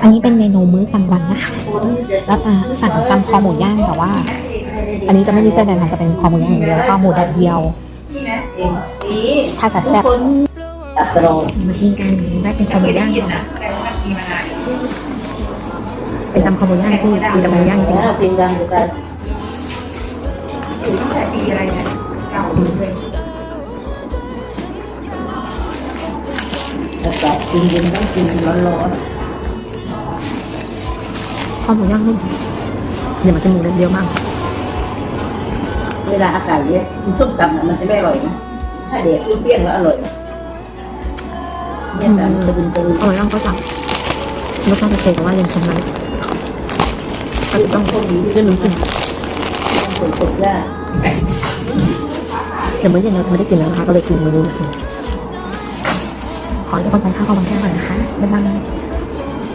อันนี้เป็นเมนูมื้อกลางวันนะคะแล้วอะสั่งตำคอหมูย่างแต่ว่า อันนี้จะไม่มีเส้นเลยค่ะจะเป็นคอหมูย่างอย่างเดียวแล้วก็หมูแดดเดียว ถ้าจะแซ่บมากินกันได้เป็นคอหมูย่างก่อนเป็นตำคอหมูย่างที่ดีตำคอหมูย่างจริงแล้วกินกันกันแต่แบบกินกินต้องกินร้อนคอ หมูย่างนุ่มเดี๋ยวมันจะหมูแดดเดียวมากๆเวลาอากาศเย็นกินส้มตำมันจะไม่อร่อยนะถ้าเด็กเปรี้ยงแล้วอร่อยเนี่ยแต่มันจะเป็นจะคอหมูย่างก็สั่งรสชาติโอเคแต่ว่ายังเค็มน้อยก็ต้องเรื่องน้ำจิ้มฝนตกได้เดี๋ยวมื้อเย็นเราจะไม่ได้กินแล้วนะคะก็เลยกินมื้อนี้นะคะขอให้ทุกคนทานข้าวกลางวันแค่หน่อยนะคะบ๊ายบาย